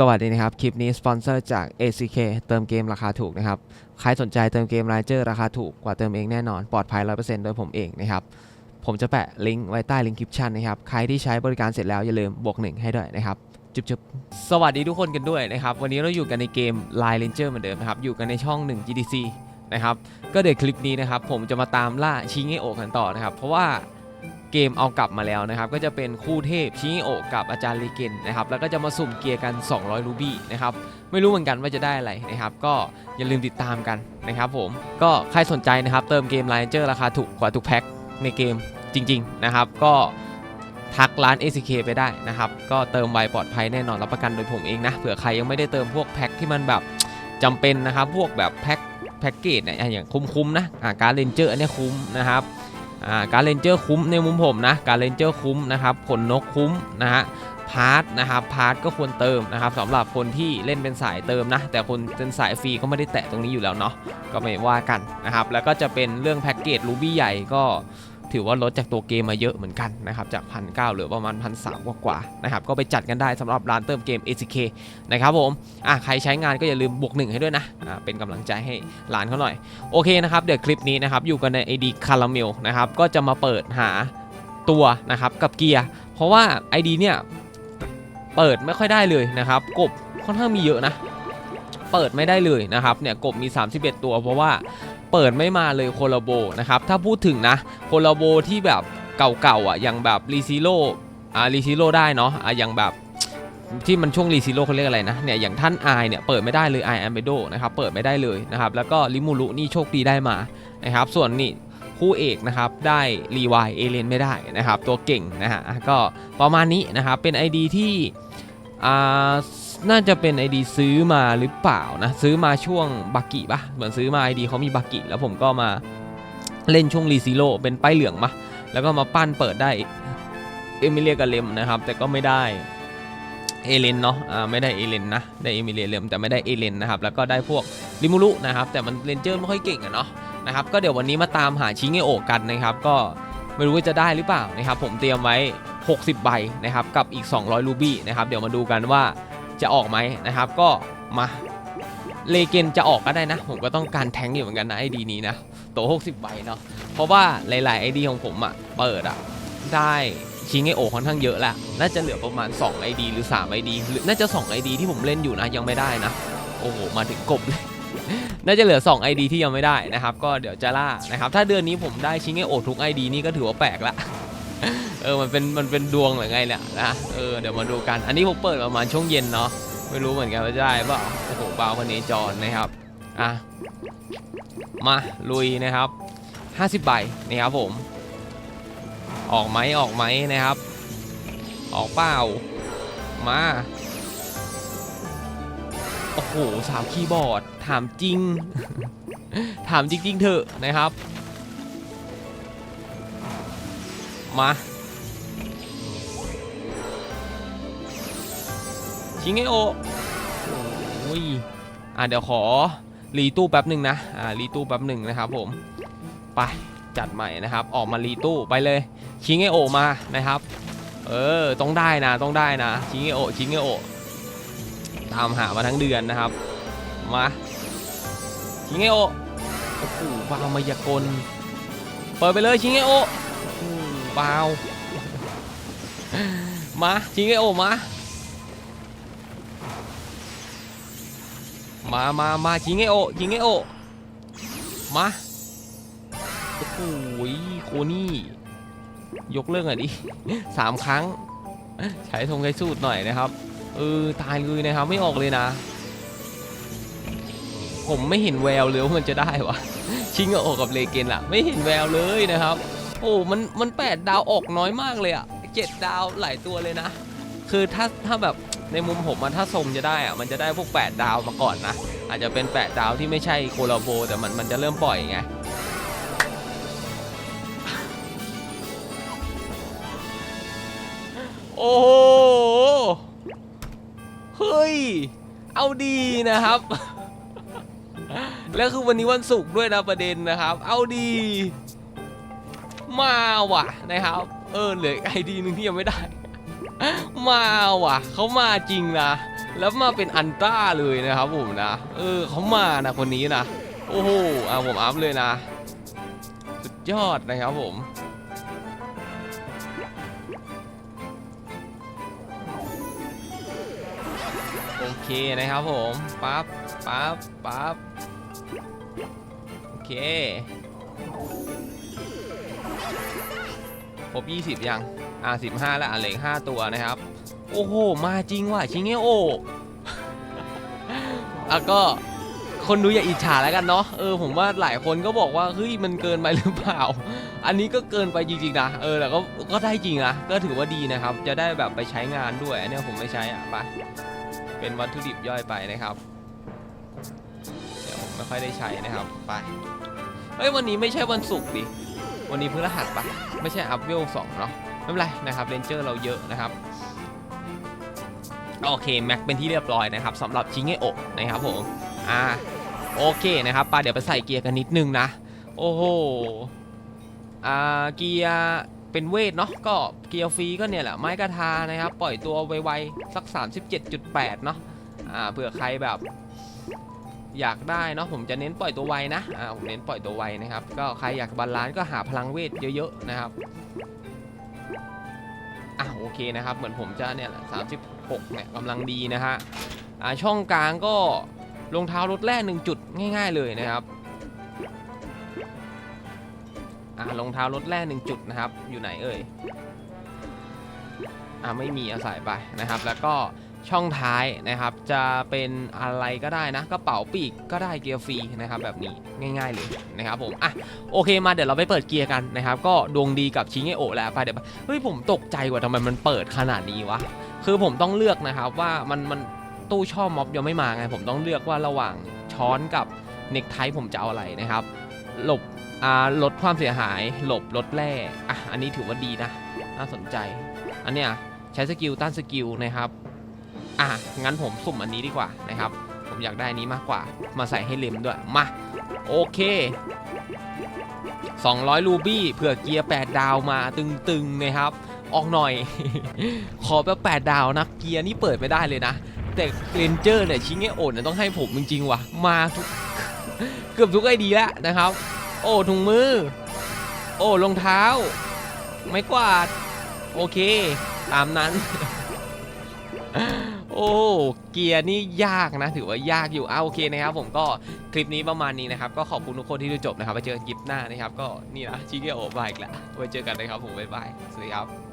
สวัสดีนะครับ คลิปนี้สปอนเซอร์จาก ACK เติมเกมราคาถูกนะครับ ใครสนใจเติมเกมรายเจอร์ราคาถูกกว่าเติมเองแน่นอน ปลอดภัย 100%โดยผมเองนะครับ ผมจะแปะลิงก์ไว้ใต้ลิงก์คลิปชันนะครับ ใครที่ใช้บริการเสร็จแล้วอย่าลืมบวกหนึ่งให้ด้วยนะครับจุ๊บๆ สวัสดีทุกคนกันด้วยนะครับ วันนี้เราอยู่กันในเกม Line Ranger เหมือนเดิมนะครับ อยู่กันในช่อง 1 GDC นะครับ ก็เดี๋ยวคลิปนี้นะครับผมจะมาตามล่าชิงเงโอกันต่อนะครับ เพราะว่า เกมเอากลับมาแล้วนะครับก็จะเป็นคู่เทพชิโอกับอาจารย์ลีเกนนะครับแล้วก็จะมาสุ่มเกียร์กัน 200 รูบี้นะครับไม่รู้เหมือนกันว่าจะได้อะไรนะครับก็อย่าลืมติดตามกันนะครับผมก็ใครสนใจนะครับเติมเกม Line Ranger ราคาถูกกว่าทุกแพ็คในเกมจริงๆนะครับก็ทักร้าน ACK ไปได้นะครับ ก็เติมไวปลอดภัยแน่นอนรับประกันโดยผมเองนะเผื่อใครยังไม่ได้เติมพวกแพ็คที่มันแบบจำเป็นนะครับ พวกแบบแพ็คแพ็กเกจเนี่ยอย่างคุ้มๆนะอาการเลนเจอร์อันเนี้ยคุ้มนะครับ อ่าการเลนเจอร์คุ้มในมุมผมนะ การเลนเจอร์คุ้มนะครับขนนกคุ้มนะฮะพาร์ทนะครับพาร์ทก็ควรเติมนะครับสำหรับคนที่เล่นเป็นสายเติมนะ แต่คนเป็นสายฟรีก็ไม่ได้แตะตรงนี้อยู่แล้วเนาะก็ไม่ว่ากันนะครับแล้วก็จะเป็นเรื่องแพ็กเกจรูบี้ใหญ่ก็ ถือว่าลดจากตัวเกมมาเยอะเหมือนกันนะครับจากพันเเหลือประมาณพันสามกว่าๆนะครับก็ไปจัดกันได้สำหรับร้านเติมเกม ACK นะครับผมอะใครใช้งานก็อย่าลืมบวกหนึ่งให้ด้วยนะอ่าเป็นกำลังใจให้ร้านเขาหน่อย โอเคนะครับเดี๋ยวคลิปนี้นะครับอยู่กันใน ID Caramel นะครับก็จะมาเปิดหาตัวนะครับกับเกียร์ เพราะว่า ID เนี่ยเปิดไม่ค่อยได้เลยนะครับกบค่อนข้างมีเยอะนะเปิดไม่ได้เลยนะครับเนี่ยกบมี 31 ตัวเพราะว่า เปิดไม่มาเลยโคลาโบนะครับถ้าพูดถึงนะโคลาโบที่แบบเก่าๆอะอย่างแบบรีซิโลอ่ารีซิโลได้เนาะอ่าอย่างแบบที่มันช่วงรีซิโร่เขาเรียกอะไรนะเนี่ยอย่างท่านไอเนี่ยเปิดไม่ได้เลยไอแอมเบโดนะครับเปิดไม่ได้เลยนะครับแล้วก็ลิมูรุนี่โชคดีได้มานะครับส่วนนี่คู่เอกนะครับได้รีวายเอเลนไม่ได้นะครับตัวเก่งนะฮะก็ประมาณนี้นะครับเป็น ID ที่ อ่าน่าจะเป็น ID ซื้อมาหรือเปล่านะ ซื้อมาช่วงบักกิปะเหมือนซื้อมา ID เขามีบักกิแล้วผมก็มาเล่นช่วงรีซิโร่เป็นป้ายเหลืองมะแล้วก็มาปั้นเปิดได้เอมิเลียกับเลมนะครับ แต่ก็ไม่ได้เอเลนเนาะอ่าไม่ได้เอเลนนะ ได้เอมิเลียเลมแต่ไม่ได้เอเลนนะครับ แล้วก็ได้พวกริมูรุนะครับ แต่มันเรนเจอร์ไม่ค่อยเก่งอะเนาะนะครับ ก็เดี๋ยววันนี้มาตามหาชิงเงโอกันนะครับ ก็ไม่รู้ว่าจะได้หรือเปล่านะครับ ผมเตรียมไว้ 60 ใบนะครับกับอีก 200 รูบี้นะครับเดี๋ยวมาดูกันว่าจะออกไหมนะครับก็มาเลเกนจะออกก็ได้นะ ผมก็ต้องการแทงอยู่เหมือนกันนะไอดีนี้นะโตว60 ใบเนาะเพราะว่าหลายๆไอดีของผมอะเปิดอะได้ชิงไอโอค่อนข้างเยอะแล้วน่าจะเหลือประมาณ 2 ID หรือ 3 ID หรือน่าจะ2 ID ที่ผมเล่นอยู่นะยังไม่ได้นะ โอ้โห มาถึงกบเลยน่าจะเหลือ 2 ID ที่ยังไม่ได้นะครับ ก็เดี๋ยวจะล่านะครับ ถ้าเดือนนี้ผมได้ชิงไอโอทุก ID นี่ก็ถือว่าแปลกละ ออมันเป็นมันเป็นดวงหรือไงเนี่ยนะเออเดี๋ยวมาดูกัน อันนี้ผมเปิดประมาณช่วงเย็นเนาะไม่รู้เหมือนกันว่าจะได้เปล่าโอ้โหเบาวพเนจรนะครับอะมาลุยนะครับ 50ใบนะครับผม ออกไหมออกไหมนะครับ ออกเปล่ามาโอ้โหสาวคีย์บอร์ดถามจริง ถามจริงๆเถอะนะครับ มา ชิงไอโอโอ้ยอะเดี๋ยวขอรีตู้แป๊บหนึ่งนะอ่ารีตู้แป๊บหนึ่งนะครับผมไปจัดใหม่นะครับ ออกมารีตู้ไปเลยชิงไอโอมานะครับ เออต้องได้นะต้องได้นะชิงไอโอชิงไอโอตามหามาทั้งเดือนนะครับมาชิงไอโอโอ้โหบาวมายากลเปิดไปเลยชิงไอโอโอ้โหบาวมาชิงไอโอมา มามามาชิงไอโอชิงไอโอมาโอ้โหโคนี่ ยกเลิกหน่อยดิสามครั้ง ใช้ทงใช้สูตรหน่อยนะครับ เออ ตายเลยนะครับ ไม่ออกเลยนะ ผมไม่เห็นแววเลยว่ามันจะได้วะชิงกับออกกับเลเกนอะไม่เห็นแววเลยนะครับ โอ้ มัน มันแปดดาวออกน้อยมากเลยอะเจ็ดดาวหลายตัวเลยนะ คือถ้า ถ้าแบบ ในมุมผมมันถ้าทรงจะได้อะมันจะได้พวก 8 ดาวมาก่อนนะ อาจจะเป็น 8 ดาวที่ไม่ใช่โคลาโบ แต่มันมันจะเริ่มปล่อยไงโอ้โห เฮ้ย เอาดีนะครับ แล้วคือวันนี้วันศุกร์ด้วยนะประเด็นนะครับ เอาดี มาว่ะนะครับ เออเหลือไอดีนึงที่ยังไม่ได้ มาว่ะเขามาจริงนะ แล้วมาเป็นอันต้าเลยนะครับผมนะ เออเขามานะคนนี้นะ โอ้โหอะผมอัพเลยนะ สุดยอดนะครับผมโอเคนะครับผมปั๊บปั๊บปั๊บโอเคครบ20 ยัง อ่า15แล้วอะเหลืออก5ตัวนะครับ โอ้โห มาจริงว่ะชิงเงโออะก็คนดูอย่าอิจฉาแล้วกันเนาะ เออผมว่าหลายคนก็บอกว่าเฮ้ยมันเกินไปหรือเปล่า อันนี้ก็เกินไปจริงๆนะ เออแต่ก็ก็ได้จริงนะ ก็ถือว่าดีนะครับ จะได้แบบไปใช้งานด้วย อันเนี้ยผมไม่ใช้อะไป เป็นวัตถุดิบย่อยไปนะครับ เดี๋ยวผมไม่ค่อยได้ใช้นะครับ ไป เฮ้ยวันนี้ไม่ใช่วันศุกร์ดิ วันนี้พฤหัสปะไม่ใช่อัพเวลสองเนาะ ไม่เป็นไรนะครับเรนเจอร์เราเยอะนะครับโอเคแม็กเป็นที่เรียบร้อยนะครับสำหรับชิงเงโอะนะครับผมอ่าโอเคนะครับไปเดี๋ยวไปใส่เกียร์กันนิดนึงนะ โอ้โหอ่าเกียร์เป็นเวทเนาะก็เกียร์ฟรีก็เนี่ยแหละไม้กระทานะครับ ปล่อยตัวไวๆสัก 37.8 เนาะอ่าเผื่อใครแบบอยากได้เนาะผมจะเน้นปล่อยตัวไวนะอ่าผมเน้นปล่อยตัวไวนะครับ ก็ใครอยากบาลานซ์ก็หาพลังเวทเยอะๆนะครับ อะโอเคนะครับ เหมือนผมจะเนี่ยแหละ36เนี่ยกำลังดีนะฮะอ่าช่องกลางก็รองเท้ารถแร่หนึ่งจุดง่าย ๆ เลยนะครับอ่ารองเท้ารถแร่หนึ่งจุดนะครับ อยู่ไหนเอ่ยอ่าไม่มีอาศัยไปนะครับ แล้วก็ ช่องท้ายนะครับ จะเป็นอะไรก็ได้นะกระเป๋าปีกก็ได้เกียร์ฟรีนะครับแบบนี้ง่าย ๆเลยนะครับผมอะโอเคมาเดี๋ยวเราไปเปิดเกียร์กันนะครับก็ดวงดีกับชิงเอโอแล้วไปเดี๋ยวเฮ้ยผมตกใจว่าทำไมมันเปิดขนาดนี้วะคือผมต้องเลือกนะครับว่ามันมันตู้ช่อม็อบยังไม่มาไงผมต้องเลือกว่าระหว่างช้อนกับเน็กไทผมจะเอาอะไรนะครับหลบอ่าลดความเสียหายหลบลดแร่อะอันนี้ถือว่าดีนะ น่าสนใจ อันเนี้ยใช้สกิลต้านสกิลนะครับ อะงั้นผมสุ่มอันนี้ดีกว่านะครับ ผมอยากได้นี้มากกว่า มาใส่ให้เลมด้วย มา โอเค 200 รูบี้เผื่อเกียร์ 8 ดาวมาตึงๆนะครับ ออกหน่อย ขอแบบ8ดาวนะ เกียร์นี่เปิดไม่ได้เลยนะ แต่เรนเจอร์เนี่ยชิงให้โอนเนี่ยต้องให้ผมจริงๆว่ะ มาทุกเกือบทุกไอเดียแล้วนะครับ โอ้ถุงมือ โอ้รองเท้า ไม่กวาด โอเค ตามนั้น โอ้เกียร์นี่ยากนะ ถือว่ายากอยู่อ้าโอเคนะครับผมก็คลิปนี้ประมาณนี้นะครับ ก็ขอบคุณทุกคนที่ดูจบนะครับไปเจอกันคลิปหน้านะครับ ก็นี่นะชิเกโอบายอีกแล้วไว้เจอกันนะครับผมบ๊ายบายสวัสดีครับ